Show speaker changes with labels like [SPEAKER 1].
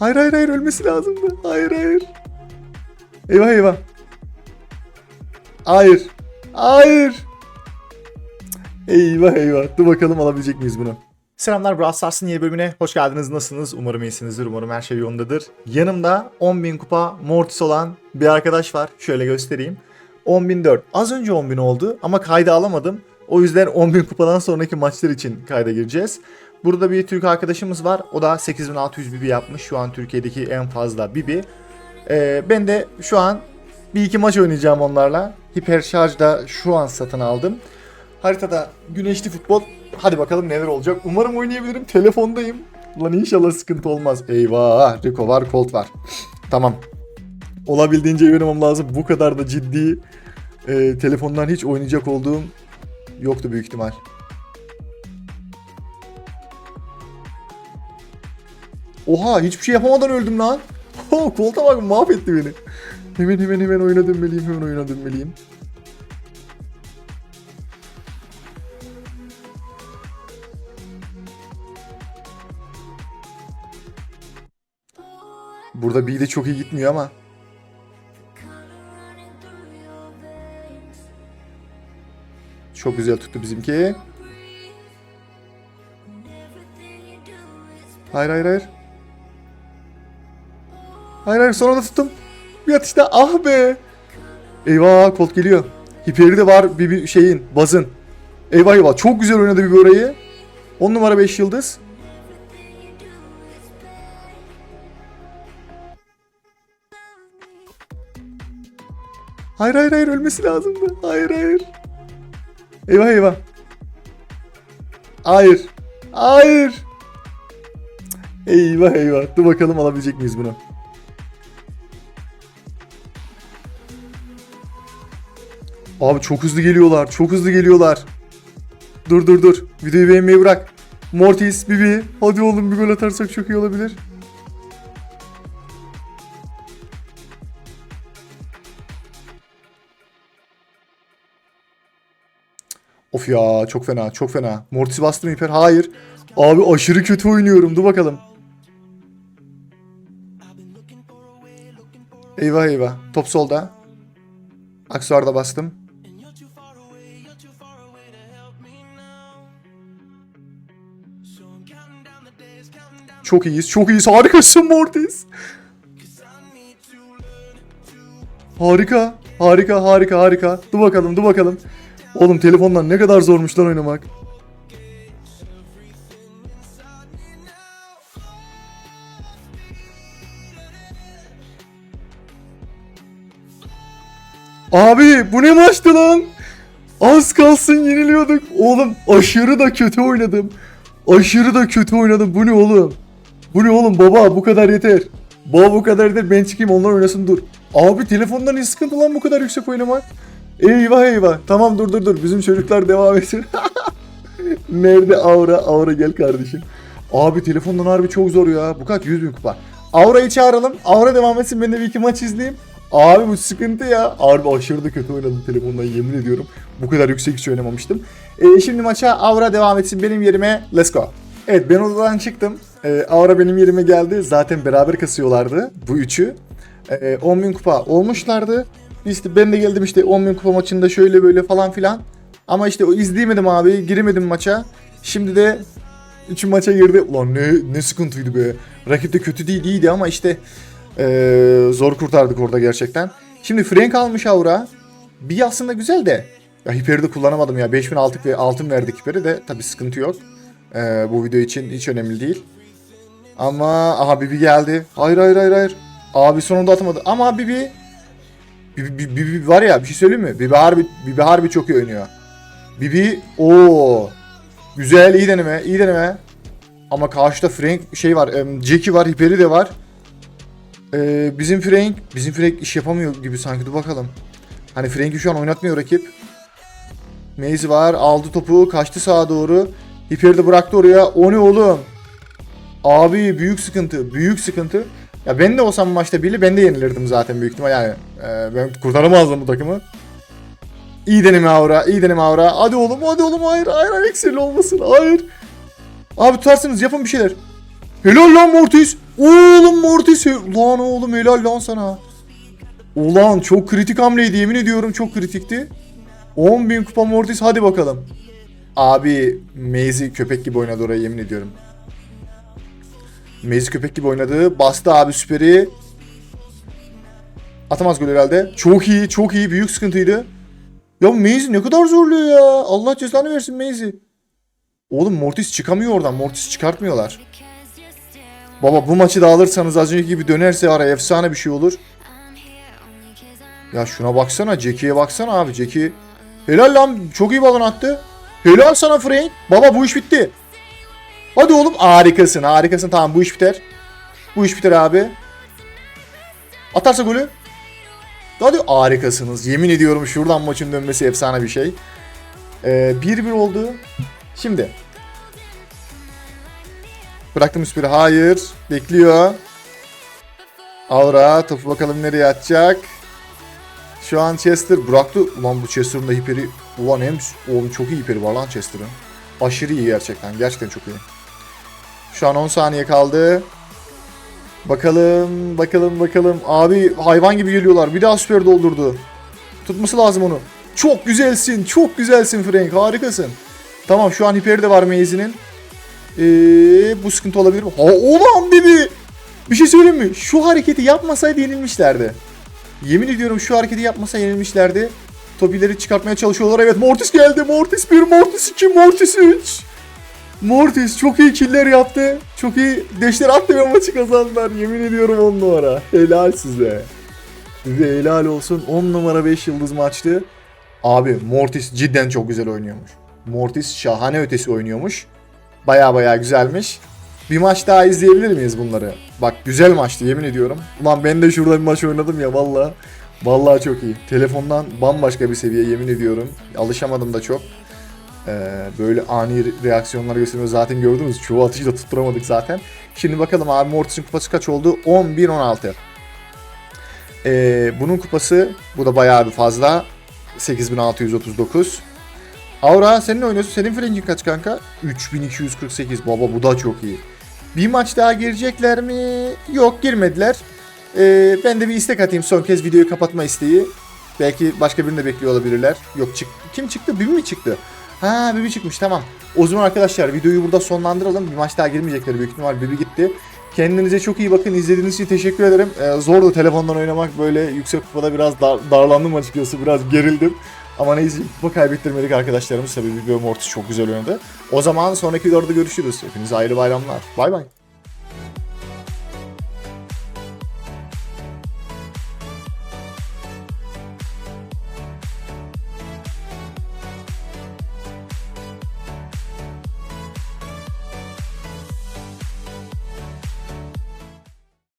[SPEAKER 1] Hayır hayır hayır ölmesi lazımdı. Hayır hayır. Eyvah eyvah. Hayır. Hayır. Eyvah eyvah. Dur bakalım alabilecek miyiz bunu? Selamlar Brawl Stars'ın yeni bölümüne hoş geldiniz. Nasılsınız? Umarım iyisinizdir. Umarım her şey yolundadır. Yanımda 10.000 kupa Mortis olan bir arkadaş var. Şöyle göstereyim. 10.004. Az önce 10.000 oldu ama kayda alamadım. O yüzden 10.000 kupadan sonraki maçlar için kayda gireceğiz. Burada bir Türk arkadaşımız var. O da 8600 bibi yapmış. Şu an Türkiye'deki en fazla bibi. Ee, ben de şu an bir iki maç oynayacağım onlarla. Hiper şarj da şu an satın aldım. Haritada güneşli futbol. Hadi bakalım neler olacak. Umarım oynayabilirim. Telefondayım. Lan inşallah sıkıntı olmaz. Eyvah. Rico var, Colt var. tamam. Olabildiğince iyi oynamam lazım. Bu kadar da ciddi e, telefondan hiç oynayacak olduğum yoktu büyük ihtimal. Oha hiçbir şey yapamadan öldüm lan. Oh, Colt'a bak mahvetti beni. Hemen hemen hemen oyuna dönmeliyim hemen oyuna dönmeliyim. Burada bir de çok iyi gitmiyor ama. Çok güzel tuttu bizimki. Hayır hayır hayır. Hayır hayır sonra da tuttum. Bir atışta ah be. Eyvah Colt geliyor. Hiperi de var bir, bir şeyin bazın. Eyvah eyvah çok güzel oynadı bir orayı. 10 numara 5 yıldız. Hayır hayır hayır ölmesi lazımdı. Hayır hayır. Eyvah eyvah. Hayır. Hayır. Eyvah eyvah. Dur bakalım alabilecek miyiz bunu? Abi çok hızlı geliyorlar. Çok hızlı geliyorlar. Dur dur dur. Videoyu beğenmeyi bırak. Mortis, Bibi. Hadi oğlum bir gol atarsak çok iyi olabilir. Of ya çok fena çok fena. Mortis bastı mı hiper? Hayır. Abi aşırı kötü oynuyorum. Dur bakalım. Eyvah eyvah. Top solda. Aksuarda bastım. Çok iyiyiz. Çok iyiyiz. Harikasın Mortis. Harika. Harika harika harika. Dur bakalım dur bakalım. Oğlum telefondan ne kadar zormuş lan oynamak. Abi bu ne maçtı lan? Az kalsın yeniliyorduk. Oğlum aşırı da kötü oynadım. Aşırı da kötü oynadım. Bu ne oğlum? Bu ne oğlum baba bu kadar yeter. Baba bu kadar yeter ben çıkayım onlar oynasın dur. Abi telefondan ne sıkıntı lan bu kadar yüksek oynamak? Eyvah eyvah. Tamam dur dur dur. Bizim çocuklar devam etsin. Nerede Aura? Aura gel kardeşim. Abi telefondan harbi çok zor ya. Bu kaç? 100 bin kupa. Aura'yı çağıralım. Aura devam etsin. Ben de bir iki maç izleyeyim. Abi bu sıkıntı ya. Harbi aşırı da kötü oynadım telefondan yemin ediyorum. Bu kadar yüksek hiç oynamamıştım. Ee, şimdi maça Aura devam etsin benim yerime. Let's go. Evet ben odadan çıktım. Ee, Aura benim yerime geldi. Zaten beraber kasıyorlardı bu üçü. Ee, 10.000 kupa olmuşlardı. İşte ben de geldim işte 10.000 kupa maçında şöyle böyle falan filan. Ama işte o izleyemedim abi. Giremedim maça. Şimdi de 3 maça girdi. Ulan ne, ne sıkıntıydı be. Rakip de kötü değil iyiydi ama işte ee, zor kurtardık orada gerçekten. Şimdi Frank almış Aura. Bir aslında güzel de. Ya Hiper'i de kullanamadım ya. 5000 altık ve altın verdik Hiper'i de. Tabi sıkıntı yok. Ee, bu video için hiç önemli değil. Ama aha Bibi geldi. Hayır hayır hayır hayır. Abi sonunda atamadı. Ama Bibi Bibi, Bibi, Bibi var ya bir şey söyleyeyim mi? Bibi harbi, Bibi harbi çok iyi oynuyor. Bibi o Güzel iyi deneme iyi deneme. Ama karşıda Frank şey var. em, Jackie var. Hiperi de var. Ee, bizim Frank bizim Frank iş yapamıyor gibi sanki. Dur bakalım. Hani Frank'i şu an oynatmıyor rakip. Maze var. Aldı topu. Kaçtı sağa doğru. Hiperi de bıraktı oraya. O ne oğlum? Abi büyük sıkıntı. Büyük sıkıntı. Ya ben de olsam maçta biri ben de yenilirdim zaten büyük ihtimal yani. e, ben kurtaramazdım bu takımı. İyi deneme Aura, iyi deneme Aura. Hadi oğlum, hadi oğlum. Hayır, hayır, hayır. Olmasın. Hayır. Abi tutarsınız, yapın bir şeyler. Helal lan Mortis. Oğlum Mortis. Lan oğlum helal lan sana. Ulan çok kritik hamleydi yemin ediyorum çok kritikti. 10.000 kupa Mortis hadi bakalım. Abi Maze'i köpek gibi oynadı oraya yemin ediyorum. Maze köpek gibi oynadı. Bastı abi süperi. Atamaz gol herhalde. Çok iyi çok iyi büyük sıkıntıydı. Ya Maze ne kadar zorluyor ya. Allah cezanı versin Maze'i. Oğlum Mortis çıkamıyor oradan. Mortis çıkartmıyorlar. Baba bu maçı da alırsanız az önceki gibi dönerse ara efsane bir şey olur. Ya şuna baksana. Jackie'ye baksana abi. Jackie helal lan. Çok iyi balon attı. Helal sana Frank. Baba bu iş bitti. Hadi oğlum harikasın harikasın. Tamam bu iş biter. Bu iş biter abi. Atarsa golü. Hadi harikasınız. Yemin ediyorum şuradan maçın dönmesi efsane bir şey. Ee, 1-1 oldu. Şimdi. Bıraktım üstü Hayır. Bekliyor. Aura topu bakalım nereye atacak. Şu an Chester bıraktı. Ulan bu Chester'ın da hiperi. Ulan hem oğlum çok iyi hiperi var lan Chester'ın. Aşırı iyi gerçekten. Gerçekten çok iyi. Şu an 10 saniye kaldı. Bakalım, bakalım, bakalım. Abi hayvan gibi geliyorlar. Bir daha süper doldurdu. Tutması lazım onu. Çok güzelsin, çok güzelsin Frank. Harikasın. Tamam şu an hiperi de var Maze'nin. Ee, bu sıkıntı olabilir mi? Ha ulan dedi. Bir şey söyleyeyim mi? Şu hareketi yapmasaydı yenilmişlerdi. Yemin ediyorum şu hareketi yapmasa yenilmişlerdi. Topileri çıkartmaya çalışıyorlar. Evet Mortis geldi. Mortis 1, Mortis 2, Mortis 3. Mortis çok iyi killer yaptı. Çok iyi deşler attı ve maçı kazandılar. Yemin ediyorum 10 numara. Helal size. Ve helal olsun 10 numara 5 yıldız maçtı. Abi Mortis cidden çok güzel oynuyormuş. Mortis şahane ötesi oynuyormuş. Baya baya güzelmiş. Bir maç daha izleyebilir miyiz bunları? Bak güzel maçtı yemin ediyorum. Ulan ben de şurada bir maç oynadım ya valla. Valla çok iyi. Telefondan bambaşka bir seviye yemin ediyorum. Alışamadım da çok. Ee, böyle ani re- reaksiyonlar gösteriyor. Zaten gördünüz. Çoğu atışı da tutturamadık zaten. Şimdi bakalım abi Mortis'in kupası kaç oldu? 11-16. Ee, bunun kupası bu da bayağı bir fazla. 8639. Aura senin oynuyorsun. Senin frincin kaç kanka? 3248. Baba bu da çok iyi. Bir maç daha girecekler mi? Yok girmediler. Ee, ben de bir istek atayım son kez videoyu kapatma isteği. Belki başka birini de bekliyor olabilirler. Yok çık kim çıktı? Bibi mi çıktı? Ha Bibi çıkmış tamam. O zaman arkadaşlar videoyu burada sonlandıralım. Bir maç daha girmeyecekler büyük ihtimal. Bibi gitti. Kendinize çok iyi bakın. İzlediğiniz için teşekkür ederim. Ee, zordu telefondan oynamak. Böyle yüksek kupada biraz dar, darlandım açıkçası. Biraz gerildim. Ama neyse kupa kaybettirmedik arkadaşlarımız. Tabii Bibi ve Mortis çok güzel oynadı. O zaman sonraki videoda görüşürüz. Hepinize ayrı bayramlar. Bay bay.